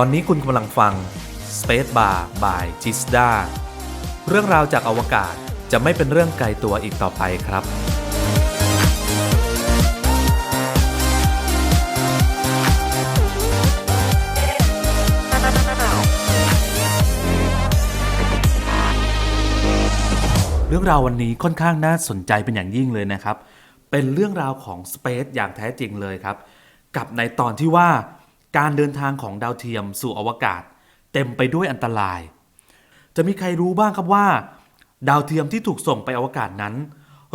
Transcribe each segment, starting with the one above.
ตอนนี้คุณกำลังฟัง Space Bar by g i s d a เรื่องราวจากอวกาศจะไม่เป็นเรื่องไกลตัวอีกต่อไปครับ เรื่องราววันนี้ค่อนข้างน่าสนใจเป็นอย่างยิ่งเลยนะครับ เป็นเรื่องราวของ Space อย่างแท้จริงเลยครับ กับในตอนที่ว่า การเดินทางของดาวเทียมสู่อวกาศ เต็มไปด้วยอันตราย จะมีใครรู้บ้างครับว่า ดาวเทียมที่ถูกส่งไปอวกาศนั้น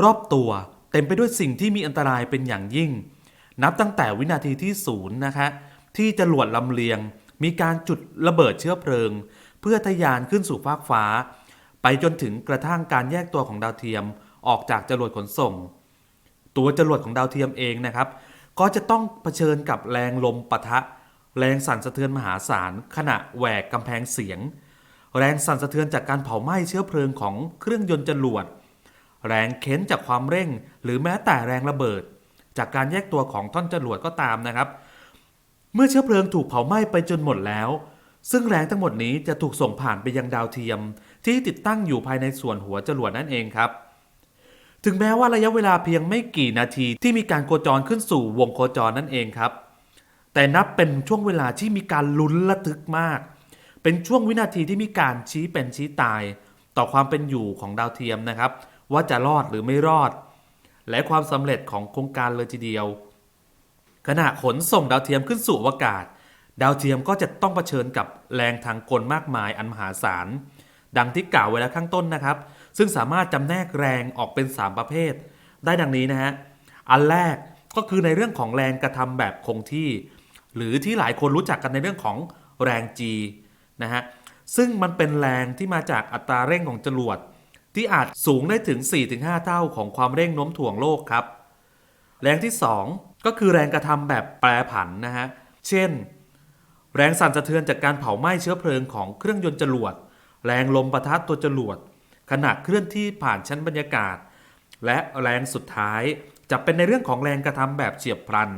รอบตัวเต็มไปด้วยสิ่งที่มีอันตรายเป็นอย่างยิ่ง นับตั้งแต่วินาทีที่ศูนย์นะคะที่จรวดลำเลียง มีการจุดระเบิดเชื้อเพลิง เพื่อทะยานขึ้นสู่ฟากฟ้า ไปจนถึงกระทั่งการแยกตัวของดาวเทียมออกจากจรวดขนส่ง ตัวจรวดของดาวเทียมเองนะครับ ก็จะต้องเผชิญกับแรงลมปะทะ แรงสั่นสะเทือนมหาศาลขณะแหวกกำแพงเสียง แรงสั่นสะเทือนจากการเผาไหม้เชื้อเพลิงของเครื่องยนต์จรวด แรงเค้นจากความเร่ง หรือแม้แต่แรงระเบิด จากการแยกตัวของท่อนจรวดก็ตามนะครับ เมื่อเชื้อเพลิงถูกเผาไหม้ไปจนหมดแล้ว ซึ่งแรงทั้งหมดนี้จะถูกส่งผ่านไปยังดาวเทียม ที่ติดตั้งอยู่ภายในส่วนหัวจรวดนั่นเองครับถึงแม้ว่าระยะเวลาเพียงไม่กี่นาทีที่มีการโคจรขึ้นสู่วงโคจรนั่นเองครับ แต่นับเป็นช่วงเวลาที่มีการลุ้นระทึกมาก เป็นช่วงวินาทีที่มีการชี้เป็นชี้ตาย ต่อความเป็นอยู่ของดาวเทียมนะครับ ว่าจะรอดหรือไม่รอด และความสำเร็จของโครงการเลยทีเดียว ขณะขนส่งดาวเทียมขึ้นสู่อวกาศ ดาวเทียมก็จะต้องเผชิญกับแรงทางกลมากมายอันมหาศาล ดังที่กล่าวไว้แล้วข้างต้นนะครับ ซึ่งสามารถจำแนกแรงออกเป็น 3 ประเภท ได้ดังนี้นะฮะ อันแรกก็คือในเรื่องของแรงกระทำแบบคงที่ หรือที่หลายคนรู้จักกันในเรื่องของแรง G นะฮะซึ่งมันเป็นแรงที่มาจากอัตราเร่งของจรวดที่อาจสูงได้ถึง 4-5 เท่าของความเร่งโน้มถ่วงโลกครับ แรงที่ 2 ก็คือแรงกระทำแบบแปรผันนะฮะ เช่น แรงสั่นสะเทือนจากการเผาไหม้เชื้อเพลิงของเครื่องยนต์จรวด แรงลมประทะตัวจรวด ขณะเคลื่อนที่ผ่านชั้นบรรยากาศ และแรงสุดท้ายจะเป็นในเรื่องของแรงกระทำแบบเฉียบพลัน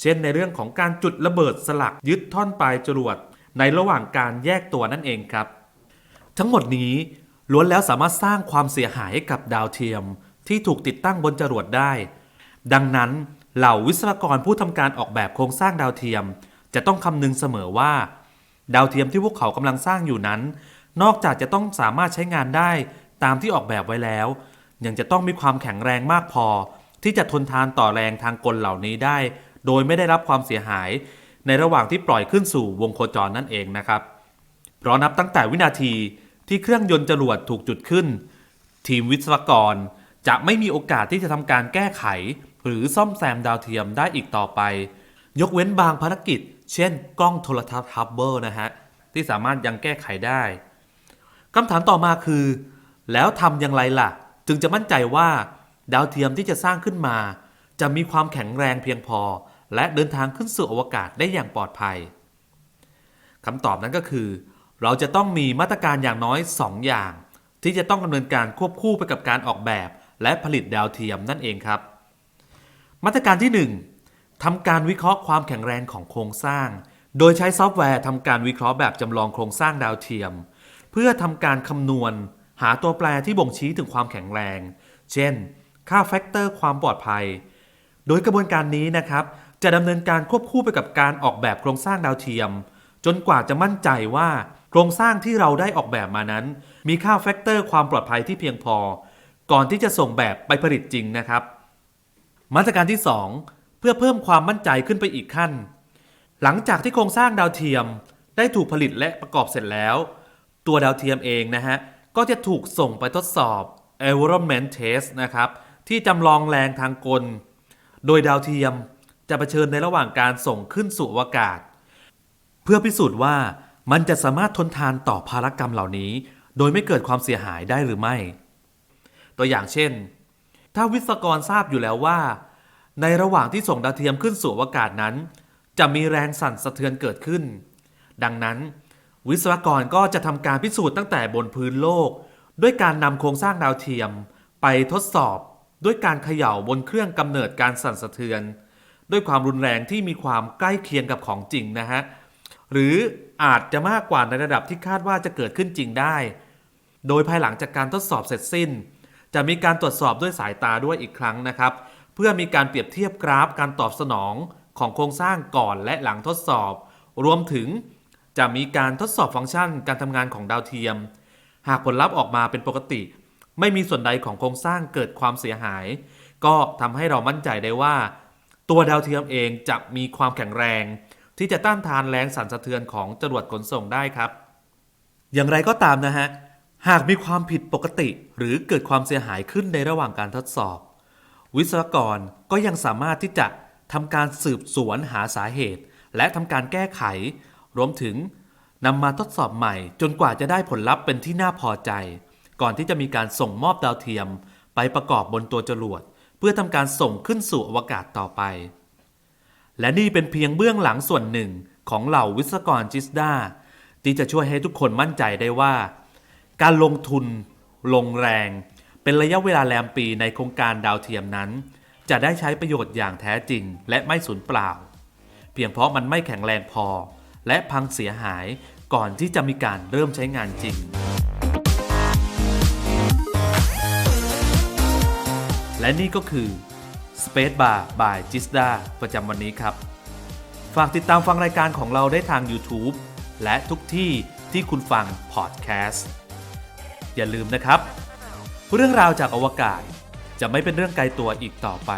เช่นในเรื่องของการจุดระเบิดสลักยึดท่อนปลายจรวด ในระหว่างการแยกตัวนั่นเองครับ ทั้งหมดนี้ล้วนแล้วสามารถสร้างความเสียหายให้กับดาวเทียม ที่ถูกติดตั้งบนจรวดได้ ดังนั้นเหล่าวิศวกรผู้ทำการออกแบบโครงสร้างดาวเทียม จะต้องคำนึงเสมอว่า ดาวเทียมที่พวกเขากำลังสร้างอยู่นั้น นอกจากจะต้องสามารถใช้งานได้ตามที่ออกแบบไว้แล้ว ยังจะต้องมีความแข็งแรงมากพอ ที่จะทนทานต่อแรงทางกลเหล่านี้ได้ โดยไม่ได้รับความเสียหาย ในระหว่างที่ปล่อยขึ้นสู่วงโคจรนั่นเองนะครับ เพราะนับตั้งแต่วินาทีที่เครื่องยนต์จรวดถูกจุดขึ้น ทีมวิศวกร จะไม่มีโอกาสที่จะทำการแก้ไข หรือซ่อมแซมดาวเทียมได้อีกต่อไป ยกเว้นบางภารกิจ เช่น กล้องโทรทัศน์ฮับเบิลนะฮะที่สามารถยังแก้ไขได้คำถามต่อมาคือ แล้วทำอย่างไรล่ะ จึงจะมั่นใจว่า ดาวเทียมที่จะสร้างขึ้นมา จะมีความแข็งแรงเพียงพอ และเดินทางขึ้นสู่อวกาศได้อย่างปลอดภัยคำตอบนั้นก็คือ เราจะต้องมีมาตรการอย่างน้อย 2 อย่าง ที่จะต้องดำเนินการควบคู่ไปกับการออกแบบ และผลิตดาวเทียมนั่นเองครับ มาตรการที่ 1ทำการวิเคราะห์ความแข็งแรงของโครงสร้าง โดยใช้ซอฟต์แวร์ทำการวิเคราะห์แบบจำลองโครงสร้างดาวเทียม เพื่อทำการคำนวณ หาตัวแปรที่บ่งชี้ถึงความแข็งแรง เช่น ค่าแฟกเตอร์ความปลอดภัย โดยกระบวนการนี้นะครับ จะดำเนินการควบคู่ไปกับการออกแบบโครงสร้างดาวเทียม จนกว่าจะมั่นใจว่าโครงสร้างที่เราได้ออกแบบมานั้น มีค่าแฟกเตอร์ความปลอดภัยที่เพียงพอ ก่อนที่จะส่งแบบไปผลิตจริงนะครับ มาตรการที่ 2 เพื่อเพิ่มความมั่นใจขึ้นไปอีกขั้น หลังจากที่โครงสร้างดาวเทียม ได้ถูกผลิตและประกอบเสร็จแล้ว ตัวดาวเทียมเองนะฮะก็จะถูกส่งไปทดสอบ environment test นะครับที่จำลองแรงทางกล โดยดาวเทียม จะเผชิญในระหว่างการส่งขึ้นสู่อวกาศ เพื่อพิสูจน์ว่ามันจะสามารถทนทานต่อภารกรรมเหล่านี้ โดยไม่เกิดความเสียหายได้หรือไม่ ตัวอย่างเช่น ถ้าวิศวกรทราบอยู่แล้วว่า ในระหว่างที่ส่งดาวเทียมขึ้นสู่อวกาศนั้น จะมีแรงสั่นสะเทือนเกิดขึ้น ดังนั้น วิศวกรก็จะทำการพิสูจน์ตั้งแต่บนพื้นโลก ด้วยการนำโครงสร้างดาวเทียม ไปทดสอบด้วยการเขย่าบนเครื่องกำเนิดการสั่นสะเทือน ด้วยความรุนแรงที่มีความใกล้เคียงกับของจริงนะฮะหรืออาจจะมากกว่าในระดับที่คาดว่าจะเกิดขึ้นจริงได้ โดยภายหลังจากการทดสอบเสร็จสิ้น จะมีการตรวจสอบด้วยสายตาด้วยอีกครั้งนะครับ เพื่อมีการเปรียบเทียบกราฟการตอบสนองของโครงสร้างก่อนและหลังทดสอบ รวมถึงจะมีการทดสอบฟังก์ชันการทำงานของดาวเทียม หากผลลัพธ์ออกมาเป็นปกติ ไม่มีส่วนใดของโครงสร้างเกิดความเสียหาย ก็ทำให้เรามั่นใจได้ว่า ตัวดาวเทียมเองจะมีความแข็งแรง ที่จะต้านทานแรงสั่นสะเทือนของจรวดขนส่งได้ครับ อย่างไรก็ตามนะฮะ หากมีความผิดปกติ หรือเกิดความเสียหายขึ้นในระหว่างการทดสอบ วิศวกรก็ยังสามารถที่จะทำการสืบสวนหาสาเหตุ และทำการแก้ไข รวมถึงนำมาทดสอบใหม่ จนกว่าจะได้ผลลัพธ์เป็นที่น่าพอใจ ก่อนที่จะมีการส่งมอบดาวเทียม ไปประกอบบนตัวจรวด พื่อทำการส่งขึ้นสู่อวกาศต่อไป และนี่เป็นเพียงเบื้องหลังส่วนหนึ่งของเหล่าวิศวกรจิสดาที่จะช่วยให้ทุกคนมั่นใจได้ว่า การลงทุน ลงแรง เป็นระยะเวลาแรมปีในโครงการดาวเทียมนั้น จะได้ใช้ประโยชน์อย่างแท้จริง และไม่สูญเปล่า เพียงเพราะมันไม่แข็งแรงพอ และพังเสียหายก่อนที่จะมีการเริ่มใช้งานจริง และนี่ก็คือ Space Bar by Gisda ประจำวันนี้ครับ ฝากติดตามฟังรายการของเราได้ทาง YouTube และทุกที่ที่คุณฟังพอดแคสต์อย่าลืมนะครับ เรื่องราวจากอวกาศจะไม่เป็นเรื่องไกลตัวอีกต่อไป